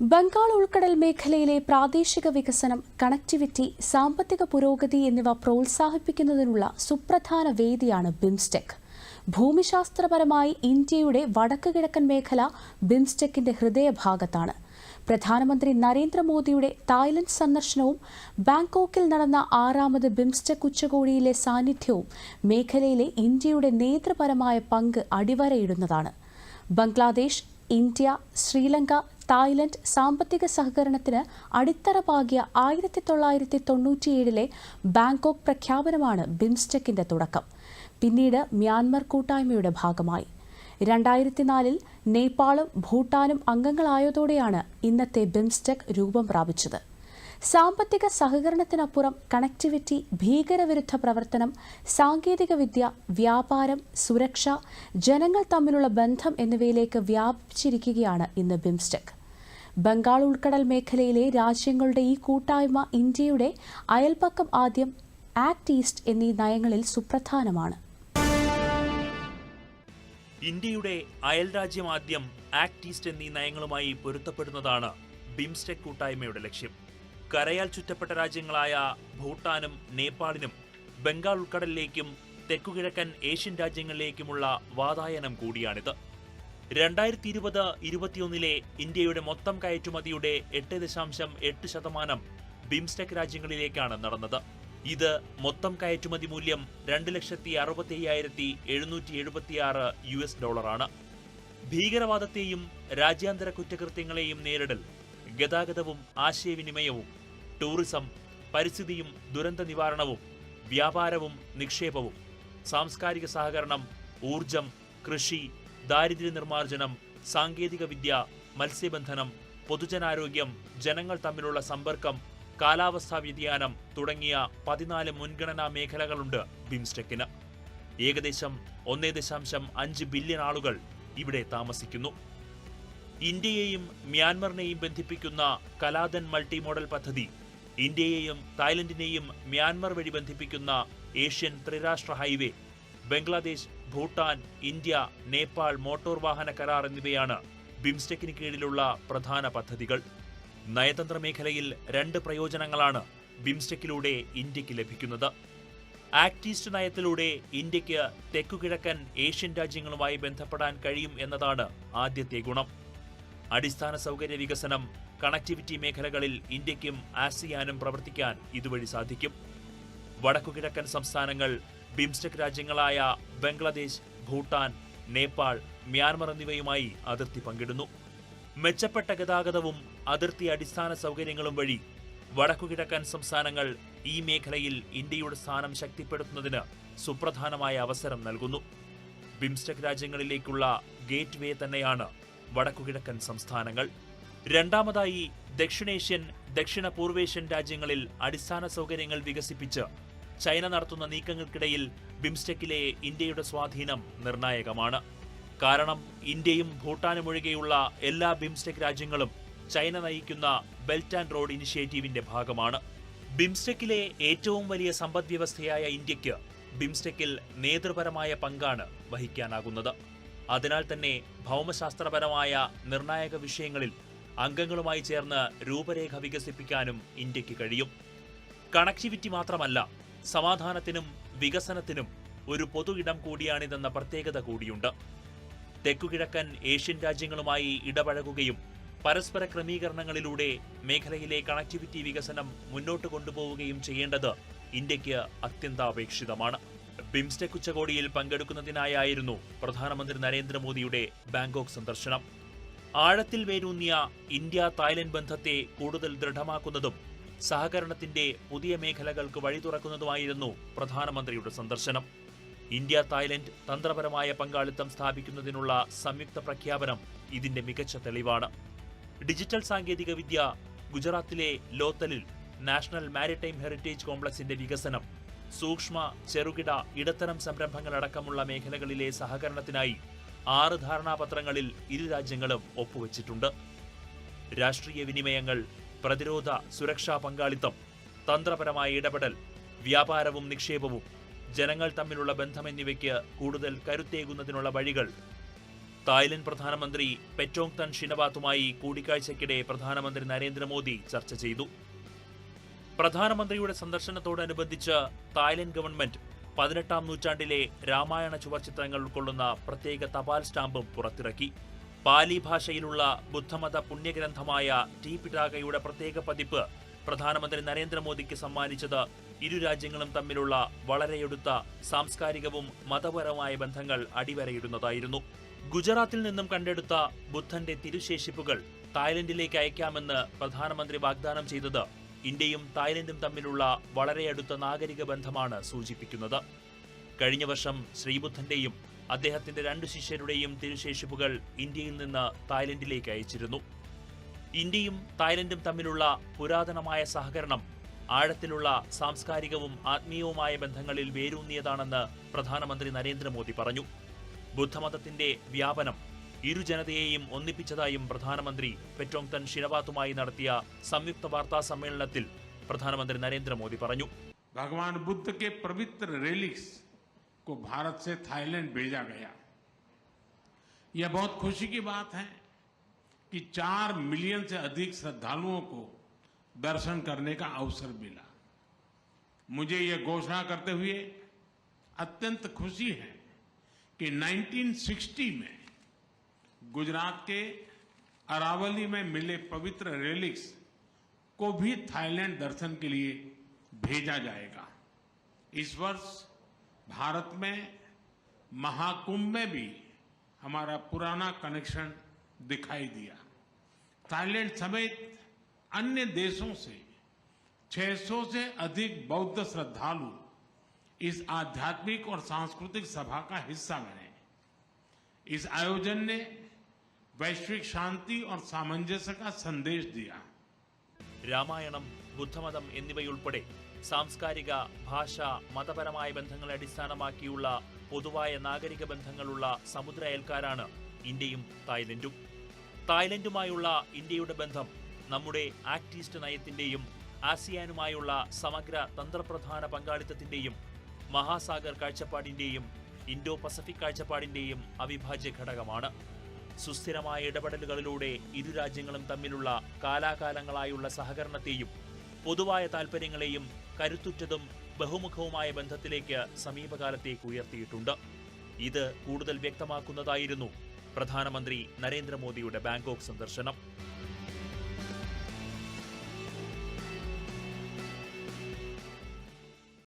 ബംഗാൾ ഉൾക്കടൽ മേഖലയിലെ പ്രാദേശിക വികസനം കണക്ടിവിറ്റി സാമ്പത്തിക പുരോഗതി എന്നിവ പ്രോത്സാഹിപ്പിക്കുന്നതിനുള്ള സുപ്രധാന വേദിയാണ് ബിംസ്റ്റെക്. ഭൂമിശാസ്ത്രപരമായി ഇന്ത്യയുടെ വടക്ക് കിഴക്കൻ മേഖല ബിംസ്റ്റെക്കിന്റെ ഹൃദയഭാഗത്താണ്. പ്രധാനമന്ത്രി നരേന്ദ്രമോദിയുടെ തായ്ലൻഡ് സന്ദർശനവും ബാങ്കോക്കിൽ നടന്ന ആറാമത് ബിംസ്റ്റെക് ഉച്ചകോടിയിലെ സാന്നിധ്യവും മേഖലയിലെ ഇന്ത്യയുടെ നേതൃപരമായ പങ്ക് അടിവരയിടുന്നതാണ്. ബംഗ്ലാദേശ് ഇന്ത്യ ശ്രീലങ്ക തായ്ലൻഡ് സാമ്പത്തിക സഹകരണത്തിന് അടിത്തറ പാകിയ ആയിരത്തി തൊള്ളായിരത്തി തൊണ്ണൂറ്റിയേഴിലെ ബാങ്കോക്ക് പ്രഖ്യാപനമാണ് ബിംസ്റ്റെക്കിന്റെ തുടക്കം. പിന്നീട് മ്യാൻമർ കൂട്ടായ്മയുടെ ഭാഗമായി. രണ്ടായിരത്തിനാലിൽ നേപ്പാളും ഭൂട്ടാനും അംഗങ്ങളായതോടെയാണ് ഇന്നത്തെ ബിംസ്റ്റെക് രൂപം പ്രാപിച്ചത്. സാമ്പത്തിക സഹകരണത്തിനപ്പുറം കണക്ടിവിറ്റി ഭീകരവിരുദ്ധ പ്രവർത്തനം സാങ്കേതികവിദ്യ വ്യാപാരം സുരക്ഷ ജനങ്ങൾ തമ്മിലുള്ള ബന്ധം എന്നിവയിലേക്ക് വ്യാപിച്ചിരിക്കുകയാണ് ഇന്ന് ബിംസ്റ്റെക്. ബംഗാൾ ഉൾക്കടൽ മേഖലയിലെ രാജ്യങ്ങളുടെ ഈ കൂട്ടായ്മ ഇന്ത്യയുടെ അയൽപക്കം ആദ്യം ആക്ട് ഈസ്റ്റ് എന്നീ നയങ്ങളിൽ സുപ്രധാനമാണ്. ഇന്ത്യയുടെ അയൽരാജ്യം ആദ്യം ആക്ട് ഈസ്റ്റ് എന്നീ നയങ്ങളുമായി പൊരുത്തപ്പെടുന്നതാണ് ബിംസ്റ്റെക് കൂട്ടായ്മയുടെ ലക്ഷ്യം. കരയാൽ ചുറ്റപ്പെട്ട രാജ്യങ്ങളായ ഭൂട്ടാനും നേപ്പാളിനും ബംഗാൾ ഉൾക്കടലിലേക്കും തെക്കുകിഴക്കൻ ഏഷ്യൻ രാജ്യങ്ങളിലേക്കുമുള്ള വാതായനം കൂടിയാണിത്. രണ്ടായിരത്തി ഇരുപത് ഇരുപത്തിയൊന്നിലെ ഇന്ത്യയുടെ മൊത്തം കയറ്റുമതിയുടെ എട്ട് ദശാംശം എട്ട് ശതമാനം ബിംസ്റ്റെക് രാജ്യങ്ങളിലേക്കാണ് നടന്നത്. ഇത് മൊത്തം കയറ്റുമതി മൂല്യം രണ്ട് ലക്ഷത്തി അറുപത്തി അയ്യായിരത്തി എഴുന്നൂറ്റി എഴുപത്തിയാറ് യു എസ് ഡോളറാണ്. ഭീകരവാദത്തെയും രാജ്യാന്തര കുറ്റകൃത്യങ്ങളെയും നേരിടൽ ഗതാഗതവും ആശയവിനിമയവും ടൂറിസം പരിസ്ഥിതിയും ദുരന്ത നിവാരണവും വ്യാപാരവും നിക്ഷേപവും സാംസ്കാരിക സഹകരണം ഊർജം കൃഷി ദാരിദ്ര്യ നിർമ്മാർജനം സാങ്കേതികവിദ്യ മത്സ്യബന്ധനം പൊതുജനാരോഗ്യം ജനങ്ങൾ തമ്മിലുള്ള സമ്പർക്കം കാലാവസ്ഥാ വ്യതിയാനം തുടങ്ങിയ പതിനാല് മുൻഗണനാ മേഖലകളുണ്ട് ബിംസ്റ്റെക്കിന്. ഏകദേശം ഒന്നേ ദശാംശം അഞ്ച് ബില്യൺ ആളുകൾ ഇവിടെ താമസിക്കുന്നു. ഇന്ത്യയെയും മ്യാൻമറിനെയും ബന്ധിപ്പിക്കുന്ന കലാദൻ മൾട്ടി മോഡൽ പദ്ധതി ഇന്ത്യയെയും തായ്ലൻഡിനെയും മ്യാൻമർ വഴി ബന്ധിപ്പിക്കുന്ന ഏഷ്യൻ ത്രിരാഷ്ട്ര highway Bangladesh Bhutan India Nepal motor വാഹന കരാർ എന്നിവയാണ് ബിംസ്റ്റെക്കിന് കീഴിലുള്ള പ്രധാന പദ്ധതികൾ. നയതന്ത്ര മേഖലയിൽ രണ്ട് പ്രയോജനങ്ങളാണ് ബിംസ്റ്റെക്കിലൂടെ ഇന്ത്യയ്ക്ക് ലഭിക്കുന്നത്. ആക്ട് ഈസ്റ്റ് നയത്തിലൂടെ ഇന്ത്യയ്ക്ക് തെക്കുകിഴക്കൻ ഏഷ്യൻ രാജ്യങ്ങളുമായി ബന്ധപ്പെടാൻ കഴിയും എന്നതാണ് ആദ്യത്തെ ഗുണം. അടിസ്ഥാന സൗകര്യ വികസനം കണക്ടിവിറ്റി മേഖലകളിൽ ഇന്ത്യക്കും ആസിയാനും പ്രവർത്തിക്കാൻ ഇതുവഴി സാധിക്കും. വടക്കുകിഴക്കൻ സംസ്ഥാനങ്ങൾ ബിംസ്റ്റെക് രാജ്യങ്ങളായ ബംഗ്ലാദേശ് ഭൂട്ടാൻ നേപ്പാൾ മ്യാൻമർ എന്നിവയുമായി അതിർത്തി പങ്കിടുന്നു. മെച്ചപ്പെട്ട ഗതാഗതവും അതിർത്തി അടിസ്ഥാന സൗകര്യങ്ങളും വഴി വടക്കുകിഴക്കൻ സംസ്ഥാനങ്ങൾ ഈ മേഖലയിൽ ഇന്ത്യയുടെ സ്ഥാനം ശക്തിപ്പെടുത്തുന്നതിന് സുപ്രധാനമായ അവസരം നൽകുന്നു. ബിംസ്റ്റെക് രാജ്യങ്ങളിലേക്കുള്ള ഗേറ്റ് വേ തന്നെയാണ് വടക്കുകിഴക്കൻ സംസ്ഥാനങ്ങൾ. രണ്ടാമതായി ദക്ഷിണേഷ്യൻ ദക്ഷിണ പൂർവേഷ്യൻ രാജ്യങ്ങളിൽ അടിസ്ഥാന സൗകര്യങ്ങൾ വികസിപ്പിച്ച് ചൈന നടത്തുന്ന നീക്കങ്ങൾക്കിടയിൽ ബിംസ്റ്റെക്കിലെ ഇന്ത്യയുടെ സ്വാധീനം നിർണായകമാണ്. കാരണം ഇന്ത്യയും ഭൂട്ടാനും ഒഴികെയുള്ള എല്ലാ ബിംസ്റ്റെക് രാജ്യങ്ങളും ചൈന നയിക്കുന്ന ബെൽറ്റ് ആൻഡ് റോഡ് ഇനിഷ്യേറ്റീവിന്റെ ഭാഗമാണ്. ബിംസ്റ്റെക്കിലെ ഏറ്റവും വലിയ സമ്പദ് വ്യവസ്ഥയായ ഇന്ത്യയ്ക്ക് ബിംസ്റ്റെക്കിൽ നേതൃപരമായ പങ്കാണ് വഹിക്കാനാകുന്നത്. അതിനാൽ തന്നെ ഭൗമശാസ്ത്രപരമായ നിർണായക വിഷയങ്ങളിൽ അംഗങ്ങളുമായി ചേർന്ന് രൂപരേഖ വികസിപ്പിക്കാനും ഇന്ത്യയ്ക്ക് കഴിയും. കണക്ടിവിറ്റി മാത്രമല്ല സമാധാനത്തിനും വികസനത്തിനും ഒരു പൊതു ഇടം കൂടിയാണിതെന്ന പ്രത്യേകത കൂടിയുണ്ട്. തെക്കുകിഴക്കൻ ഏഷ്യൻ രാജ്യങ്ങളുമായി ഇടപഴകുകയും പരസ്പര ക്രമീകരണങ്ങളിലൂടെ മേഖലയിലെ കണക്ടിവിറ്റി വികസനം മുന്നോട്ട് കൊണ്ടുപോവുകയും ചെയ്യേണ്ടത് ഇന്ത്യയ്ക്ക് അത്യന്താപേക്ഷിതമാണ്. ബിംസ്റ്റെക് ഉച്ചകോടിയിൽ പങ്കെടുക്കുന്നതിനായായിരുന്നു പ്രധാനമന്ത്രി നരേന്ദ്രമോദിയുടെ ബാങ്കോക്ക് സന്ദർശനം. ആഴത്തിൽ വേരൂന്നിയ ഇന്ത്യ തായ്ലൻഡ് ബന്ധത്തെ കൂടുതൽ ദൃഢമാക്കുന്നതും സഹകരണത്തിന്റെ പുതിയ മേഖലകൾക്ക് വഴി തുറക്കുന്നതുമായിരുന്നു പ്രധാനമന്ത്രിയുടെ സന്ദർശനം. ഇന്ത്യ തായ്ലൻഡ് തന്ത്രപരമായ പങ്കാളിത്തം സ്ഥാപിക്കുന്നതിനുള്ള സംയുക്ത പ്രഖ്യാപനം ഇതിന്റെ മികച്ച തെളിവാണ്. ഡിജിറ്റൽ സാങ്കേതികവിദ്യ ഗുജറാത്തിലെ ലോത്തലിൽ നാഷണൽ മാരിടൈം ഹെറിറ്റേജ് കോംപ്ലക്സിന്റെ വികസനം സൂക്ഷ്മ ചെറുകിട ഇടത്തരം സംരംഭങ്ങളടക്കമുള്ള മേഖലകളിലെ സഹകരണത്തിനായി ആറ് ധാരണാപത്രങ്ങളിൽ ഇരു രാജ്യങ്ങളും ഒപ്പുവച്ചിട്ടുണ്ട്. രാഷ്ട്രീയ വിനിമയങ്ങൾ പ്രതിരോധ സുരക്ഷാ പങ്കാളിത്തം തന്ത്രപരമായ ഇടപെടൽ വ്യാപാരവും നിക്ഷേപവും ജനങ്ങൾ തമ്മിലുള്ള ബന്ധം എന്നിവയ്ക്ക് കൂടുതൽ കരുത്തേകുന്നതിനുള്ള വഴികൾ. തായ്ലൻഡ് പ്രധാനമന്ത്രി പെറ്റോങ് തൻ ഷിനവാത്തുമായി കൂടിക്കാഴ്ചയ്ക്കിടെ പ്രധാനമന്ത്രി നരേന്ദ്രമോദി ചർച്ച ചെയ്തു. പ്രധാനമന്ത്രിയുടെ സന്ദർശനത്തോടനുബന്ധിച്ച് തായ്ലൻഡ് ഗവൺമെന്റ് പതിനെട്ടാം നൂറ്റാണ്ടിലെ രാമായണ ചുവർച്ചിത്രങ്ങൾ ഉൾക്കൊള്ളുന്ന പ്രത്യേക തപാൽ സ്റ്റാമ്പും പുറത്തിറക്കി. പാലി ഭാഷയിലുള്ള ബുദ്ധമത പുണ്യഗ്രന്ഥമായ ടി പിടാകയുടെ പ്രത്യേക പതിപ്പ് പ്രധാനമന്ത്രി നരേന്ദ്രമോദിക്ക് സമ്മാനിച്ചത് ഇരു രാജ്യങ്ങളും തമ്മിലുള്ള വളരെയെടുത്ത സാംസ്കാരികവും മതപരവുമായ ബന്ധങ്ങൾ അടിവരയിടുന്നതായിരുന്നു. ഗുജറാത്തിൽ നിന്നും കണ്ടെടുത്ത ബുദ്ധന്റെ തിരുശേഷിപ്പുകൾ തായ്ലൻഡിലേക്ക് അയക്കാമെന്ന് പ്രധാനമന്ത്രി വാഗ്ദാനം ചെയ്തത് ഇന്ത്യയും തായ്ലൻഡും തമ്മിലുള്ള വളരെ അടുത്ത നാഗരിക ബന്ധമാണ് സൂചിപ്പിക്കുന്നത്. കഴിഞ്ഞ വർഷം ശ്രീബുദ്ധന്റെയും അദ്ദേഹത്തിന്റെ രണ്ട് ശിഷ്യരുടെയും തിരുശേഷിപ്പുകൾ ഇന്ത്യയിൽ നിന്ന് തായ്ലൻഡിലേക്ക് അയച്ചിരുന്നു. ഇന്ത്യയും തായ്ലൻഡും തമ്മിലുള്ള പുരാതനമായ സഹകരണം ആഴത്തിലുള്ള സാംസ്കാരികവും ആത്മീയവുമായ ബന്ധങ്ങളിൽ വേരൂന്നിയതാണെന്ന് പ്രധാനമന്ത്രി നരേന്ദ്രമോദി പറഞ്ഞു. ബുദ്ധമതത്തിന്റെ വ്യാപനം ഇരു ജനതയെയും ഒന്നിപ്പിച്ചതായും പ്രധാനമന്ത്രി പെറ്റോങ് തൻ ഷിനവാത്തുമായി നടത്തിയ സംയുക്ത വാർത്താ സമ്മേളനത്തിൽ പ്രധാനമന്ത്രി നരേന്ദ്രമോദി പറഞ്ഞു भगवान बुद्ध के पवित्र रेलिक्स को भारत से थाईलैंड भेजा गया यह बहुत खुशी की बात है कि चार मिलियन से अधिक श्रद्धालुओं को दर्शन करने का अवसर मिला मुझे यह घोषणा करते हुए अत्यंत खुशी है कि 1960 में गुजरात के अरावली में मिले पवित्र रेलिक्स को भी थाईलैंड दर्शन के लिए भेजा जाएगा। इस वर्ष भारत में महाकुंभ में भी हमारा पुराना कनेक्शन दिखाई दिया। थाईलैंड समेत अन्य देशों से 600 से अधिक बौद्ध श्रद्धालु इस आध्यात्मिक और सांस्कृतिक सभा का हिस्सा बने। इस आयोजन ने वैश्विक शांति और सामंजस्य का संदेश दिया രാമായണം ബുദ്ധമതം എന്നിവയുൾപ്പെടെ സാംസ്കാരിക ഭാഷ മതപരമായ ബന്ധങ്ങളെ അടിസ്ഥാനമാക്കിയുള്ള പൊതുവായ നാഗരിക ബന്ധങ്ങളുള്ള സമുദ്ര അയൽക്കാരാണ് ഇന്ത്യയും തായ്ലൻഡും തായ്ലൻഡുമായുള്ള ഇന്ത്യയുടെ ബന്ധം നമ്മുടെ ആക്ട് ഈസ്റ്റ് നയത്തിന്റെയും ആസിയാനുമായുള്ള സമഗ്ര തന്ത്രപ്രധാന പങ്കാളിത്തത്തിന്റെയും മഹാസാഗർ കാഴ്ചപ്പാടിന്റെയും ഇൻഡോ പസഫിക് കാഴ്ചപ്പാടിന്റെയും അവിഭാജ്യ ഘടകമാണ് സുസ്ഥിരമായ ഇടപെടലുകളിലൂടെ ഇരു രാജ്യങ്ങളും തമ്മിലുള്ള കാലാകാലങ്ങളായുള്ള സഹകരണത്തെയും പൊതുവായ താൽപ്പര്യങ്ങളെയും കരുത്തുറ്റതും ബഹുമുഖവുമായ ബന്ധത്തിലേക്ക് സമീപകാലത്തേക്ക് ഉയർത്തിയിട്ടുണ്ട്. ഇത് കൂടുതൽ വ്യക്തമാക്കുന്നതായിരുന്നു പ്രധാനമന്ത്രി നരേന്ദ്രമോദിയുടെ ബാങ്കോക്ക് സന്ദർശനം.